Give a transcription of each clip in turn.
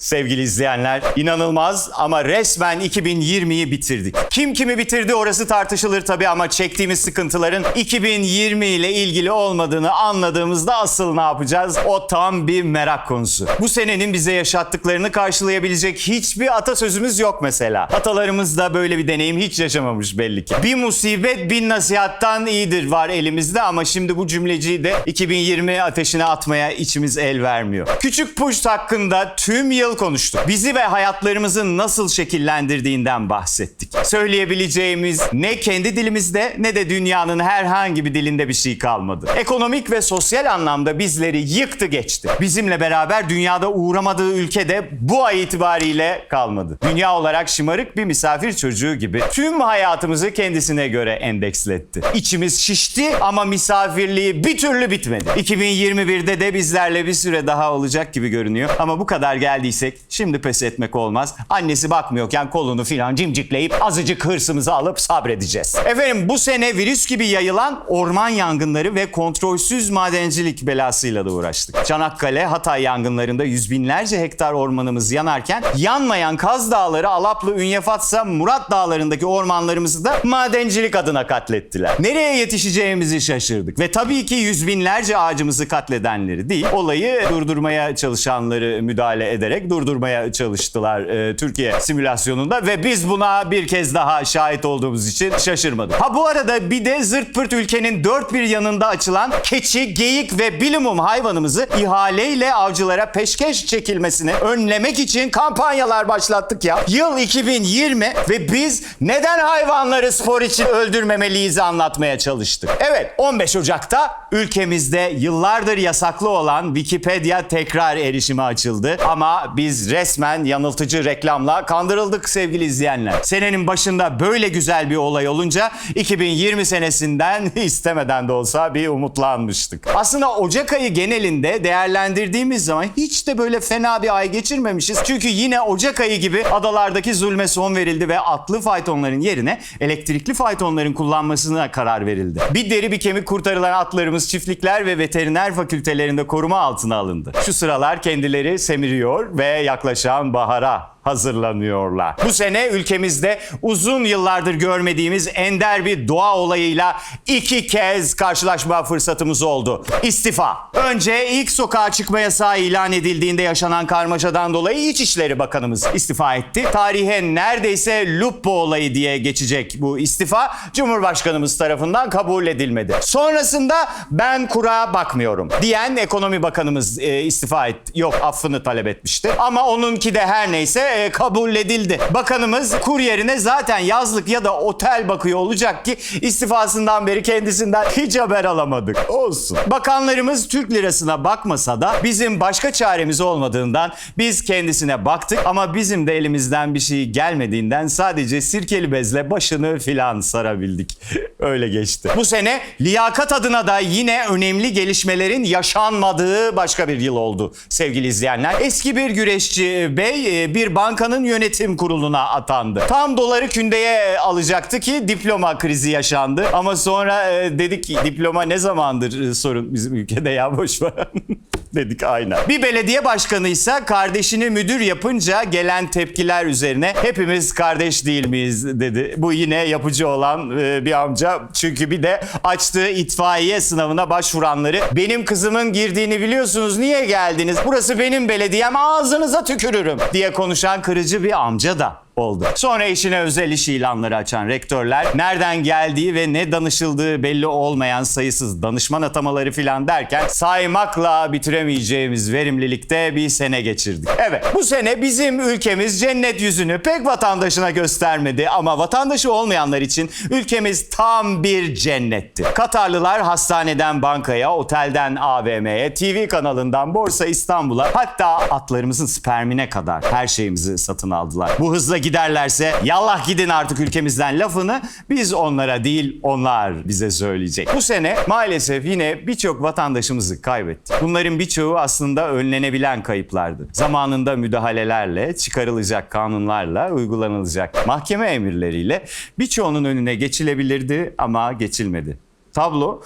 Sevgili izleyenler, inanılmaz ama resmen 2020'yi bitirdik. Kim kimi bitirdi orası tartışılır tabii ama çektiğimiz sıkıntıların 2020 ile ilgili olmadığını anladığımızda asıl ne yapacağız? O tam bir merak konusu. Bu senenin bize yaşattıklarını karşılayabilecek hiçbir atasözümüz yok mesela. Atalarımız da böyle bir deneyim hiç yaşamamış belli ki. Bir musibet bin nasihattan iyidir var elimizde ama şimdi bu cümleciyi de 2020 ateşine atmaya içimiz el vermiyor. Küçük Puşt hakkında tüm yıl konuştuk. Bizi ve hayatlarımızı nasıl şekillendirdiğinden bahsettik. Söyleyebileceğimiz ne kendi dilimizde ne de dünyanın herhangi bir dilinde bir şey kalmadı. Ekonomik ve sosyal anlamda bizleri yıktı geçti. Bizimle beraber dünyada uğramadığı ülke de bu ay itibariyle kalmadı. Dünya olarak şımarık bir misafir çocuğu gibi tüm hayatımızı kendisine göre endeksletti. İçimiz şişti ama misafirliği bir türlü bitmedi. 2021'de de bizlerle bir süre daha olacak gibi görünüyor. Ama bu kadar geldiysek şimdi pes etmek olmaz. Annesi bakmıyorken kolunu filan cimcikleyip azıcık hırsımızı alıp sabredeceğiz. Efendim bu sene virüs gibi yayılan orman yangınları ve kontrolsüz madencilik belasıyla da uğraştık. Çanakkale, Hatay yangınlarında yüz binlerce hektar ormanımız yanarken yanmayan Kaz Dağları, Alaplı, Ünyefatsa, Murat Dağları'ndaki ormanlarımızı da madencilik adına katlettiler. Nereye yetişeceğimizi şaşırdık ve tabii ki yüz binlerce ağacımızı katledenleri değil, olayı durdurmaya çalışanları müdahale ederek durdurmaya çalıştılar e, Türkiye simülasyonunda ve biz buna bir kez daha şahit olduğumuz için şaşırmadık. Ha bu arada bir de zırt pırt ülkenin dört bir yanında açılan keçi, geyik ve bilimum hayvanımızı ihaleyle avcılara peşkeş çekilmesini önlemek için kampanyalar başlattık ya. Yıl 2020 ve biz neden hayvanları spor için öldürmemeliyiz anlatmaya çalıştık. Evet 15 Ocak'ta ülkemizde yıllardır yasaklı olan Wikipedia tekrar erişime açıldı. Ama biz resmen yanıltıcı reklamla kandırıldık sevgili izleyenler. Senenin başında böyle güzel bir olay olunca 2020 senesinden istemeden de olsa bir umutlanmıştık. Aslında Ocak ayı genelinde değerlendirdiğimiz zaman hiç de böyle fena bir ay geçirmemişiz. Çünkü yine Ocak ayı gibi adalardaki zulme son verildi ve atlı faytonların yerine elektrikli faytonların kullanmasına karar verildi. Bir deri bir kemik kurtarılan atlarımız çiftlikler ve veteriner fakültelerinde koruma altına alındı. Şu sıralar kendileri semiriyor ve yaklaşan bahara hazırlanıyorlar. Bu sene ülkemizde uzun yıllardır görmediğimiz ender bir doğa olayıyla iki kez karşılaşma fırsatımız oldu. İstifa. Önce ilk sokağa çıkma yasağı ilan edildiğinde yaşanan karmaşadan dolayı İçişleri Bakanımız istifa etti. Tarihe neredeyse Lupo olayı diye geçecek bu istifa Cumhurbaşkanımız tarafından kabul edilmedi. Sonrasında ben kura bakmıyorum diyen Ekonomi Bakanımız e, istifa etti. Yok affını talep etmişti. Ama onunki de her neyse e, kabul edildi. Bakanımız kur yerine zaten yazlık ya da otel bakıyor olacak ki istifasından beri kendisinden hiç haber alamadık. Olsun. Bakanlarımız Türk lirasına bakmasa da bizim başka çaremiz olmadığından biz kendisine baktık ama bizim de elimizden bir şey gelmediğinden sadece sirkeli bezle başını filan sarabildik. Öyle geçti. Bu sene liyakat adına da yine önemli gelişmelerin yaşanmadığı başka bir yıl oldu sevgili izleyenler. Eski bir güreşçi bey e, bir bankanın yönetim kuruluna atandı. Tam doları kündeye alacaktı ki diploma krizi yaşandı. Ama sonra e, dedik ki diploma ne zamandır e, sorun bizim ülkede ya boş ver. dedik aynen. Bir belediye başkanı ise kardeşini müdür yapınca gelen tepkiler üzerine hepimiz kardeş değil miyiz dedi. Bu yine yapıcı olan e, bir amca. Çünkü bir de açtığı itfaiye sınavına başvuranları benim kızımın girdiğini biliyorsunuz niye geldiniz? Burası benim belediyem ağzınıza tükürürüm diye konuşan kırıcı bir amca da oldu. Sonra işine özel iş ilanları açan rektörler nereden geldiği ve ne danışıldığı belli olmayan sayısız danışman atamaları filan derken saymakla bitiremeyeceğimiz verimlilikte bir sene geçirdik. Evet bu sene bizim ülkemiz cennet yüzünü pek vatandaşına göstermedi ama vatandaşı olmayanlar için ülkemiz tam bir cennetti. Katarlılar hastaneden bankaya, otelden AVM'ye, TV kanalından Borsa İstanbul'a hatta atlarımızın spermine kadar her şeyimizi satın aldılar. Bu hızla giderlerse yallah gidin artık ülkemizden lafını biz onlara değil onlar bize söyleyecek. Bu sene maalesef yine birçok vatandaşımızı kaybettik. Bunların birçoğu aslında önlenebilen kayıplardı. Zamanında müdahalelerle, çıkarılacak kanunlarla, uygulanılacak mahkeme emirleriyle birçoğunun önüne geçilebilirdi ama geçilmedi. Tablo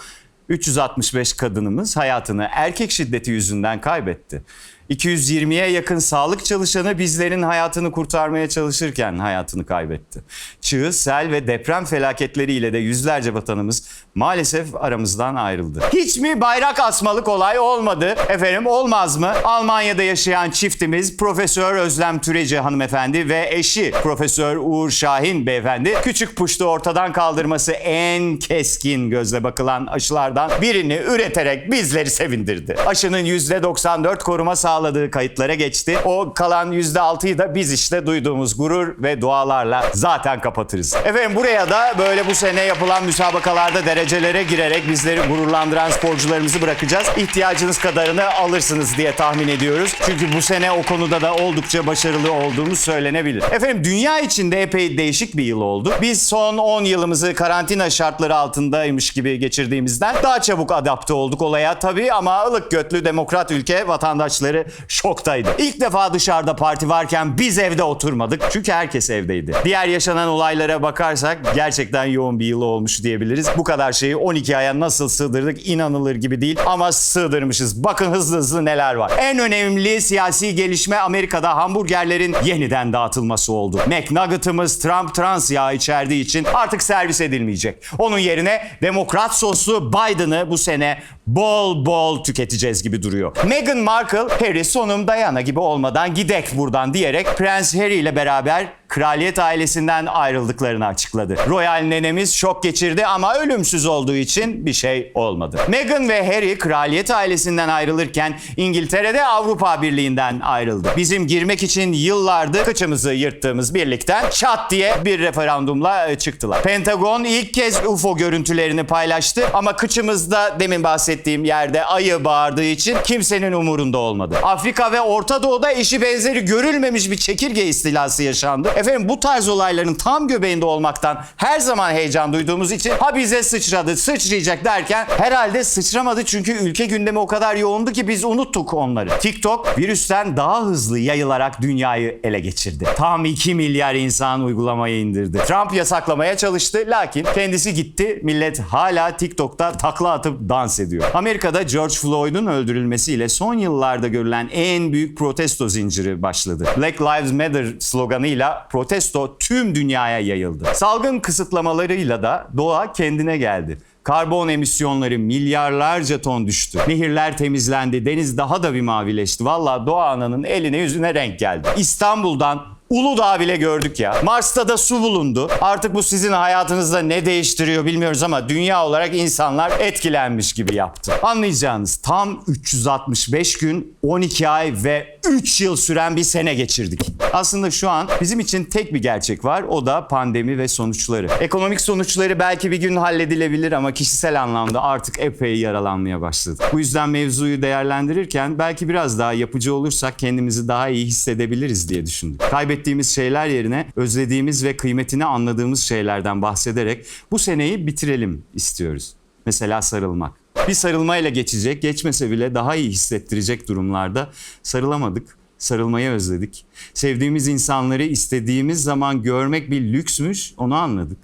365 kadınımız hayatını erkek şiddeti yüzünden kaybetti. 220'ye yakın sağlık çalışanı bizlerin hayatını kurtarmaya çalışırken hayatını kaybetti. Çığ, sel ve deprem felaketleriyle de yüzlerce vatanımız maalesef aramızdan ayrıldı. Hiç mi bayrak asmalık olay olmadı? Efendim olmaz mı? Almanya'da yaşayan çiftimiz Profesör Özlem Türeci hanımefendi ve eşi Profesör Uğur Şahin beyefendi küçük puştu ortadan kaldırması en keskin gözle bakılan aşılardan birini üreterek bizleri sevindirdi. Aşının %94 koruma sağladığı kayıtlara geçti. O kalan %6'yı da biz işte duyduğumuz gurur ve dualarla zaten kapatırız. Efendim buraya da böyle bu sene yapılan müsabakalarda derecelere girerek bizleri gururlandıran sporcularımızı bırakacağız. İhtiyacınız kadarını alırsınız diye tahmin ediyoruz. Çünkü bu sene o konuda da oldukça başarılı olduğumuz söylenebilir. Efendim dünya içinde epey değişik bir yıl oldu. Biz son 10 yılımızı karantina şartları altındaymış gibi geçirdiğimizden daha çabuk adapte olduk olaya tabii ama ılık götlü demokrat ülke vatandaşları şoktaydı. İlk defa dışarıda parti varken biz evde oturmadık çünkü herkes evdeydi. Diğer yaşanan olaylara bakarsak gerçekten yoğun bir yıl olmuş diyebiliriz. Bu kadar şeyi 12 aya nasıl sığdırdık inanılır gibi değil ama sığdırmışız. Bakın hızlı hızlı neler var. En önemli siyasi gelişme Amerika'da hamburgerlerin yeniden dağıtılması oldu. McNugget'ımız Trump trans yağı içerdiği için artık servis edilmeyecek. Onun yerine demokrat soslu Biden'ı bu sene bol bol tüketeceğiz gibi duruyor. Meghan Markle, Harry sonum Diana gibi olmadan gidek buradan diyerek Prens Harry ile beraber kraliyet ailesinden ayrıldıklarını açıkladı. Royal nenemiz şok geçirdi ama ölümsüz olduğu için bir şey olmadı. Meghan ve Harry kraliyet ailesinden ayrılırken İngiltere'de Avrupa Birliği'nden ayrıldı. Bizim girmek için yıllardır kıçımızı yırttığımız birlikten çat diye bir referandumla e, çıktılar. Pentagon ilk kez UFO görüntülerini paylaştı ama kıçımızda demin bahsettiğim yerde ayı bağırdığı için kimsenin umurunda olmadı. Afrika ve Orta Doğu'da eşi benzeri görülmemiş bir çekirge istilası yaşandı. Efendim bu tarz olayların tam göbeğinde olmaktan her zaman heyecan duyduğumuz için ha bize sıçradı, sıçrayacak derken herhalde sıçramadı çünkü ülke gündemi o kadar yoğundu ki biz unuttuk onları. TikTok virüsten daha hızlı yayılarak dünyayı ele geçirdi. Tam 2 milyar insan uygulamayı indirdi. Trump yasaklamaya çalıştı lakin kendisi gitti. Millet hala TikTok'ta takla atıp dans ediyor. Amerika'da George Floyd'un öldürülmesiyle son yıllarda görülen en büyük protesto zinciri başladı. Black Lives Matter sloganıyla protesto tüm dünyaya yayıldı. Salgın kısıtlamalarıyla da doğa kendine geldi. Karbon emisyonları milyarlarca ton düştü. Nehirler temizlendi, deniz daha da bir mavileşti. Valla doğa ananın eline yüzüne renk geldi. İstanbul'dan Uludağ bile gördük ya. Mars'ta da su bulundu. Artık bu sizin hayatınızda ne değiştiriyor bilmiyoruz ama dünya olarak insanlar etkilenmiş gibi yaptı. Anlayacağınız tam 365 gün, 12 ay ve 3 yıl süren bir sene geçirdik. Aslında şu an bizim için tek bir gerçek var. O da pandemi ve sonuçları. Ekonomik sonuçları belki bir gün halledilebilir ama kişisel anlamda artık epey yaralanmaya başladı. Bu yüzden mevzuyu değerlendirirken belki biraz daha yapıcı olursak kendimizi daha iyi hissedebiliriz diye düşündük. Kaybettiğimiz şeyler yerine özlediğimiz ve kıymetini anladığımız şeylerden bahsederek bu seneyi bitirelim istiyoruz. Mesela sarılmak. Bir sarılmayla geçecek, geçmese bile daha iyi hissettirecek durumlarda sarılamadık, sarılmayı özledik. Sevdiğimiz insanları istediğimiz zaman görmek bir lüksmüş, onu anladık.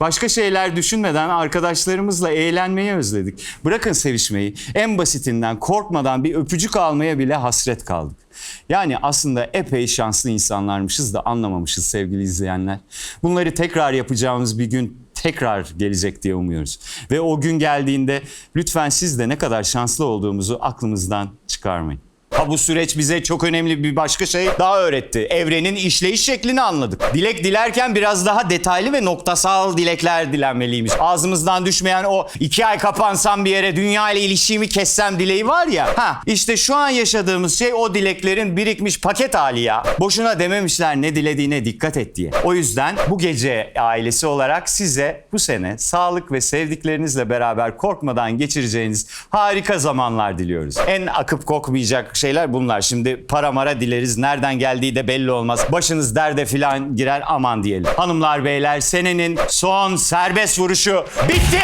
Başka şeyler düşünmeden arkadaşlarımızla eğlenmeyi özledik. Bırakın sevişmeyi, en basitinden korkmadan bir öpücük almaya bile hasret kaldık. Yani aslında epey şanslı insanlarmışız da anlamamışız sevgili izleyenler. Bunları tekrar yapacağımız bir gün tekrar gelecek diye umuyoruz. Ve o gün geldiğinde lütfen siz de ne kadar şanslı olduğumuzu aklımızdan çıkarmayın. Bu süreç bize çok önemli bir başka şey daha öğretti. Evrenin işleyiş şeklini anladık. Dilek dilerken biraz daha detaylı ve noktasal dilekler dilenmeliymiş. Ağzımızdan düşmeyen o iki ay kapansam bir yere dünya ile ilişkimi kessem dileği var ya. Ha işte şu an yaşadığımız şey o dileklerin birikmiş paket hali ya. Boşuna dememişler ne dilediğine dikkat et diye. O yüzden bu gece ailesi olarak size bu sene sağlık ve sevdiklerinizle beraber korkmadan geçireceğiniz harika zamanlar diliyoruz. En akıp kokmayacak şeyler bunlar. Şimdi para mara dileriz. Nereden geldiği de belli olmaz. Başınız derde filan girer aman diyelim. Hanımlar beyler senenin son serbest vuruşu bitti.